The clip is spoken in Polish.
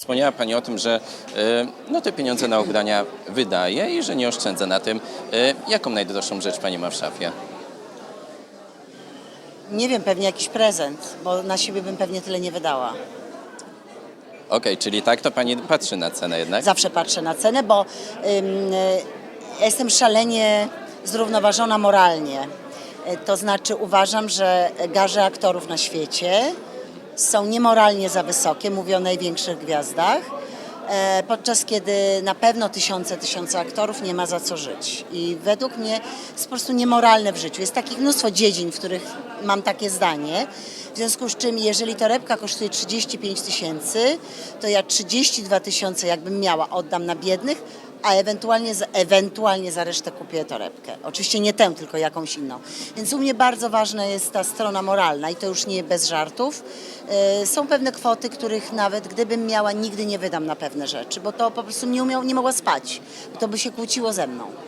Wspomniała Pani o tym, że e, no, te pieniądze na ubrania wydaje i że nie oszczędza na tym. E, Jaką najdroższą rzecz Pani ma w szafie? Nie wiem, pewnie jakiś prezent, bo na siebie bym pewnie tyle nie wydała. Okej, czyli tak to Pani patrzy na cenę jednak? Zawsze patrzę na cenę, bo ym, y, jestem szalenie zrównoważona moralnie. Y, To znaczy uważam, że garze aktorów na świecie są niemoralnie za wysokie, mówię o największych gwiazdach, e, podczas kiedy na pewno tysiące, tysiące aktorów nie ma za co żyć. I według mnie jest po prostu niemoralne w życiu. Jest takich mnóstwo dziedzin, w których mam takie zdanie. W związku z czym, jeżeli torebka kosztuje 35 tysięcy, to ja 32 tysiące, jakbym miała, oddam na biednych, a ewentualnie, ewentualnie za resztę kupię torebkę. Oczywiście nie tę, tylko jakąś inną. Więc u mnie bardzo ważna jest ta strona moralna i to już nie bez żartów. Yy, Są pewne kwoty, których nawet gdybym miała, nigdy nie wydam na pewne rzeczy, bo to po prostu nie, umiał, nie mogła spać. To by się kłóciło ze mną.